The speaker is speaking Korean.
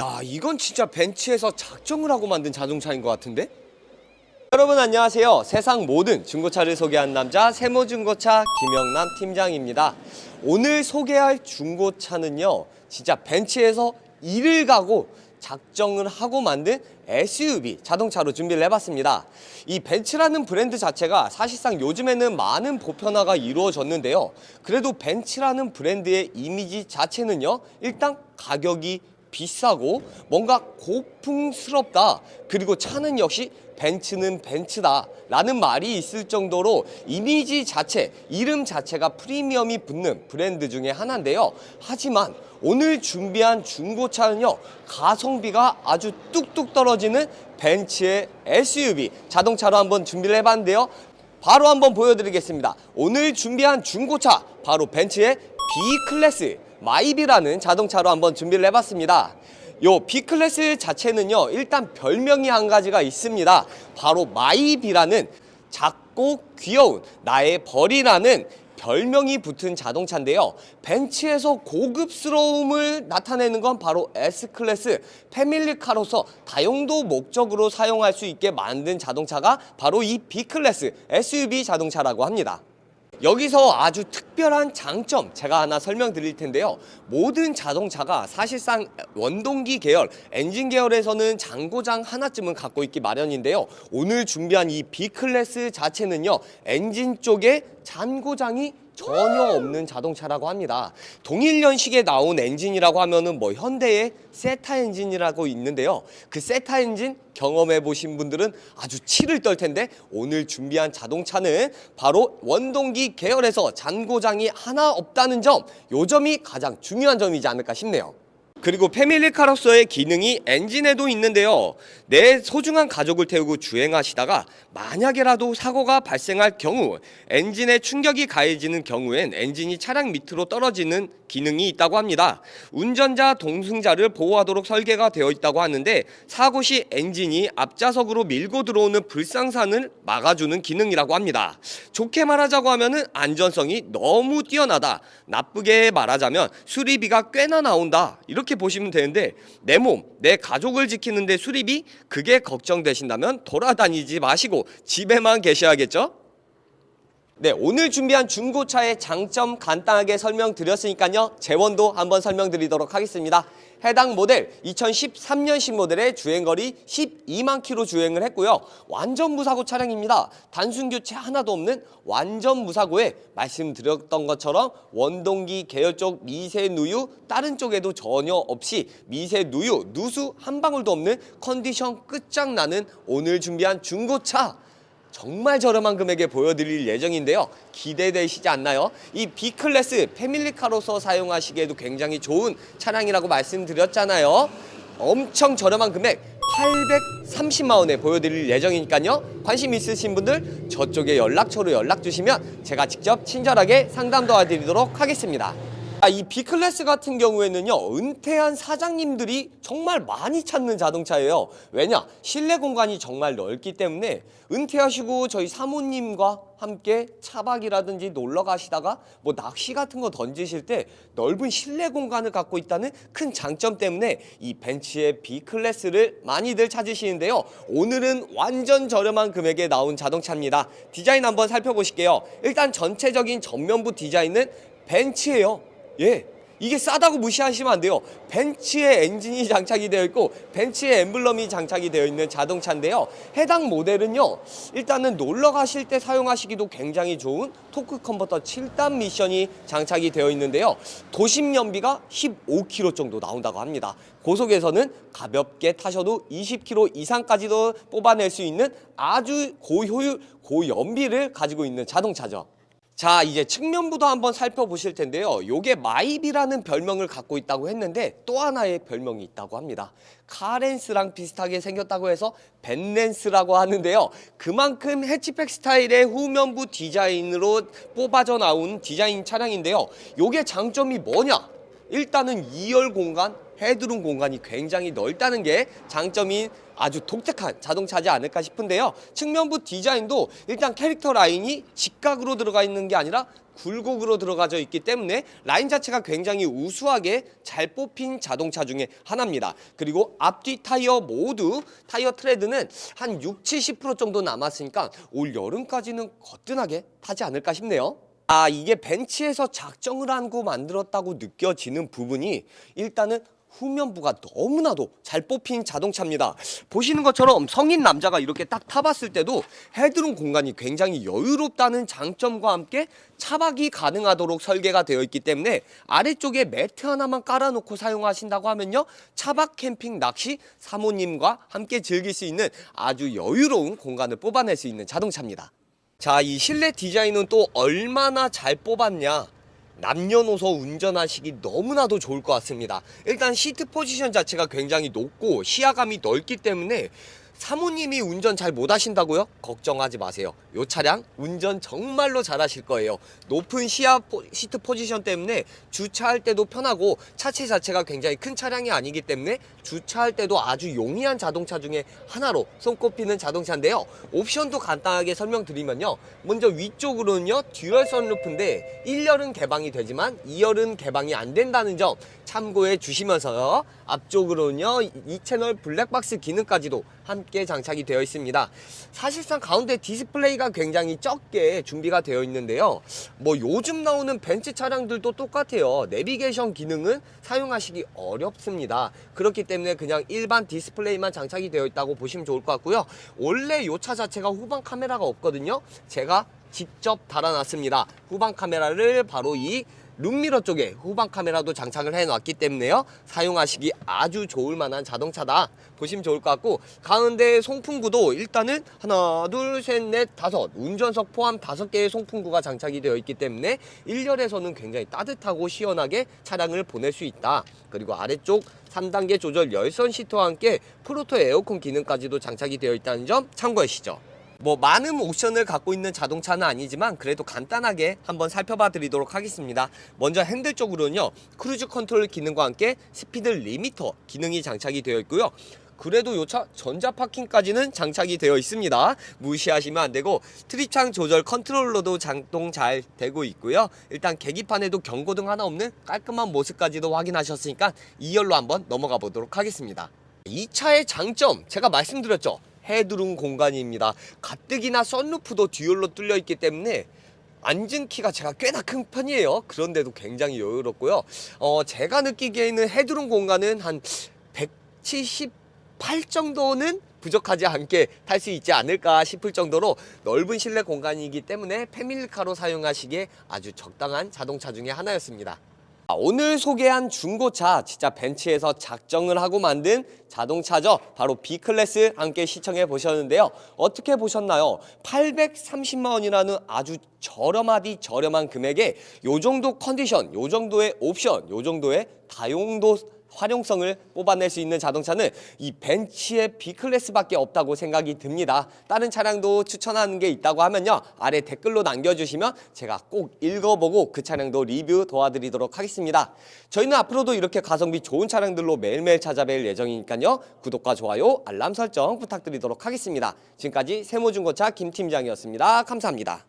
야, 이건 진짜 벤치에서 작정을 하고 만든 자동차인 것 같은데? 여러분 안녕하세요. 세상 모든 중고차를 소개한 남자 세모중고차 김영남 팀장입니다. 오늘 소개할 중고차는요. 진짜 벤치에서 일을 가고 작정을 하고 만든 SUV 자동차로 준비를 해봤습니다. 이 벤츠라는 브랜드 자체가 사실상 요즘에는 많은 보편화가 이루어졌는데요. 그래도 벤츠라는 브랜드의 이미지 자체는요. 일단 가격이 비싸고 뭔가 고풍스럽다. 그리고 차는 역시 벤츠는 벤츠다. 라는 말이 있을 정도로 이미지 자체, 이름 자체가 프리미엄이 붙는 브랜드 중에 하나인데요. 하지만 오늘 준비한 중고차는요, 가성비가 아주 뚝뚝 떨어지는 벤츠의 SUV 자동차로 한번 준비를 해봤는데요. 바로 한번 보여드리겠습니다. 오늘 준비한 중고차, 바로 벤츠의 B클래스 마이비라는 자동차로 한번 준비를 해봤습니다. 요 B클래스 자체는요, 일단 별명이 한 가지가 있습니다. 바로 마이비라는 작고 귀여운 나의 벌이라는 별명이 붙은 자동차인데요. 벤츠에서 고급스러움을 나타내는 건 바로 S클래스 패밀리카로서 다용도 목적으로 사용할 수 있게 만든 자동차가 바로 이 B클래스 SUV 자동차라고 합니다. 여기서 아주 특별한 장점 제가 하나 설명드릴 텐데요. 모든 자동차가 사실상 원동기 계열, 엔진 계열에서는 장고장 하나쯤은 갖고 있기 마련인데요. 오늘 준비한 이 B클래스 자체는요. 엔진 쪽에 잔고장이 전혀 없는 자동차라고 합니다. 동일 연식에 나온 엔진이라고 하면은 뭐 현대의 세타 엔진이라고 있는데요. 그 세타 엔진 경험해 보신 분들은 아주 치를 떨 텐데 오늘 준비한 자동차는 바로 원동기 계열에서 잔고장이 하나 없다는 점, 요 점이 가장 중요한 점이지 않을까 싶네요. 그리고 패밀리카로서의 기능이 엔진에도 있는데요. 내 소중한 가족을 태우고 주행하시다가 만약에라도 사고가 발생할 경우 엔진에 충격이 가해지는 경우엔 엔진이 차량 밑으로 떨어지는 기능이 있다고 합니다. 운전자 동승자를 보호하도록 설계가 되어 있다고 하는데 사고 시 엔진이 앞좌석으로 밀고 들어오는 불상산을 막아주는 기능이라고 합니다. 좋게 말하자고 하면은 안전성이 너무 뛰어나다. 나쁘게 말하자면 수리비가 꽤나 나온다. 이렇게 보시면 되는데 내 몸, 내 가족을 지키는데 수리비 그게 걱정되신다면 돌아다니지 마시고 집에만 계셔야겠죠? 네, 오늘 준비한 중고차의 장점 간단하게 설명드렸으니까요. 재원도 한번 설명드리도록 하겠습니다. 해당 모델 2013년식 모델의 주행거리 12만 킬로 주행을 했고요. 완전 무사고 차량입니다. 단순 교체 하나도 없는 완전 무사고에 말씀드렸던 것처럼 원동기 계열 쪽 미세 누유 다른 쪽에도 전혀 없이 미세 누유 누수 한 방울도 없는 컨디션 끝장나는 오늘 준비한 중고차 정말 저렴한 금액에 보여드릴 예정인데요. 기대되시지 않나요? 이 B클래스 패밀리카로서 사용하시기에도 굉장히 좋은 차량이라고 말씀드렸잖아요. 엄청 저렴한 금액 830만 원에 보여드릴 예정이니까요. 관심 있으신 분들 저쪽에 연락처로 연락 주시면 제가 직접 친절하게 상담 도와드리도록 하겠습니다. 아, 이 B클래스 같은 경우에는요, 은퇴한 사장님들이 정말 많이 찾는 자동차예요. 왜냐? 실내 공간이 정말 넓기 때문에 은퇴하시고 저희 사모님과 함께 차박이라든지 놀러 가시다가 뭐 낚시 같은 거 던지실 때 넓은 실내 공간을 갖고 있다는 큰 장점 때문에 이 벤츠의 B클래스를 많이들 찾으시는데요. 오늘은 완전 저렴한 금액에 나온 자동차입니다. 디자인 한번 살펴보실게요. 일단 전체적인 전면부 디자인은 벤츠예요. 예. 이게 싸다고 무시하시면 안 돼요. 벤츠의 엔진이 장착이 되어 있고 벤츠의 엠블럼이 장착이 되어 있는 자동차인데요. 해당 모델은요. 일단은 놀러 가실 때 사용하시기도 굉장히 좋은 토크 컨버터 7단 미션이 장착이 되어 있는데요. 도심 연비가 15km 정도 나온다고 합니다. 고속에서는 가볍게 타셔도 20km 이상까지도 뽑아낼 수 있는 아주 고효율, 고연비를 가지고 있는 자동차죠. 자 이제 측면부도 한번 살펴보실 텐데요. 요게 마이비라는 별명을 갖고 있다고 했는데 또 하나의 별명이 있다고 합니다. 카렌스랑 비슷하게 생겼다고 해서 벤렌스라고 하는데요. 그만큼 해치백 스타일의 후면부 디자인으로 뽑아져 나온 디자인 차량인데요. 요게 장점이 뭐냐? 일단은 2열 공간 헤드룸 공간이 굉장히 넓다는 게 장점인 아주 독특한 자동차지 않을까 싶은데요. 측면부 디자인도 일단 캐릭터 라인이 직각으로 들어가 있는 게 아니라 굴곡으로 들어가져 있기 때문에 라인 자체가 굉장히 우수하게 잘 뽑힌 자동차 중에 하나입니다. 그리고 앞뒤 타이어 모두 타이어 트레드는 한 6, 70% 정도 남았으니까 올 여름까지는 거뜬하게 타지 않을까 싶네요. 아 이게 벤치에서 작정을 하고 만들었다고 느껴지는 부분이 일단은 후면부가 너무나도 잘 뽑힌 자동차입니다. 보시는 것처럼 성인 남자가 이렇게 딱 타봤을 때도 헤드룸 공간이 굉장히 여유롭다는 장점과 함께 차박이 가능하도록 설계가 되어 있기 때문에 아래쪽에 매트 하나만 깔아놓고 사용하신다고 하면요. 차박 캠핑 낚시 사모님과 함께 즐길 수 있는 아주 여유로운 공간을 뽑아낼 수 있는 자동차입니다. 자, 이 실내 디자인은 또 얼마나 잘 뽑았냐. 남녀노소 운전하시기 너무나도 좋을 것 같습니다. 일단 시트 포지션 자체가 굉장히 높고 시야감이 넓기 때문에 사모님이 운전 잘 못하신다고요? 걱정하지 마세요. 이 차량 운전 정말로 잘하실 거예요. 높은 시야 포, 시트 포지션 때문에 주차할 때도 편하고 차체 자체가 굉장히 큰 차량이 아니기 때문에 주차할 때도 아주 용이한 자동차 중에 하나로 손꼽히는 자동차인데요. 옵션도 간단하게 설명드리면요. 먼저 위쪽으로는요 듀얼 선루프인데 1열은 개방이 되지만 2열은 개방이 안 된다는 점 참고해 주시면서요. 앞쪽으로는요 이 채널 블랙박스 기능까지도 함께 장착이 되어 있습니다. 사실상 가운데 디스플레이가 굉장히 적게 준비가 되어 있는데요. 뭐 요즘 나오는 벤츠 차량들도 똑같아요. 내비게이션 기능은 사용하시기 어렵습니다. 그렇기 때문에 그냥 일반 디스플레이만 장착이 되어 있다고 보시면 좋을 것 같고요. 원래 요차 자체가 후방 카메라가 없거든요. 제가 직접 달아놨습니다. 후방 카메라를 바로 이 룸미러 쪽에 후방 카메라도 장착을 해놨기 때문에요. 사용하시기 아주 좋을 만한 자동차다 보시면 좋을 것 같고 가운데 송풍구도 일단은 하나 둘 셋 넷 다섯 운전석 포함 다섯 개의 송풍구가 장착이 되어 있기 때문에 1열에서는 굉장히 따뜻하고 시원하게 차량을 보낼 수 있다. 그리고 아래쪽 3단계 조절 열선 시트와 함께 프로토 에어컨 기능까지도 장착이 되어 있다는 점 참고하시죠. 뭐 많은 옵션을 갖고 있는 자동차는 아니지만 그래도 간단하게 한번 살펴봐 드리도록 하겠습니다. 먼저 핸들 쪽으로는요. 크루즈 컨트롤 기능과 함께 스피드 리미터 기능이 장착이 되어 있고요. 그래도 요 차 전자 파킹까지는 장착이 되어 있습니다. 무시하시면 안 되고 트립창 조절 컨트롤러도 작동 잘 되고 있고요. 일단 계기판에도 경고등 하나 없는 깔끔한 모습까지도 확인하셨으니까 2열로 한번 넘어가 보도록 하겠습니다. 이 차의 장점 제가 말씀드렸죠. 헤드룸 공간입니다. 가뜩이나 썬루프도 듀얼로 뚫려 있기 때문에 앉은 키가 제가 꽤나 큰 편이에요. 그런데도 굉장히 여유롭고요. 어, 제가 느끼기에는 헤드룸 공간은 한 178 정도는 부족하지 않게 탈 수 있지 않을까 싶을 정도로 넓은 실내 공간이기 때문에 패밀리카로 사용하시기에 아주 적당한 자동차 중에 하나였습니다. 아, 오늘 소개한 중고차 진짜 벤츠에서 작정을 하고 만든 자동차죠. 바로 B클래스 함께 시청해 보셨는데요. 어떻게 보셨나요? 830만 원이라는 아주 저렴하디 저렴한 금액에 요 정도 컨디션, 요 정도의 옵션, 요 정도의 다용도 활용성을 뽑아낼 수 있는 자동차는 이 벤츠의 B클래스밖에 없다고 생각이 듭니다. 다른 차량도 추천하는 게 있다고 하면요. 아래 댓글로 남겨주시면 제가 꼭 읽어보고 그 차량도 리뷰 도와드리도록 하겠습니다. 저희는 앞으로도 이렇게 가성비 좋은 차량들로 매일매일 찾아뵐 예정이니까요. 구독과 좋아요, 알람 설정 부탁드리도록 하겠습니다. 지금까지 세모중고차 김 팀장이었습니다. 감사합니다.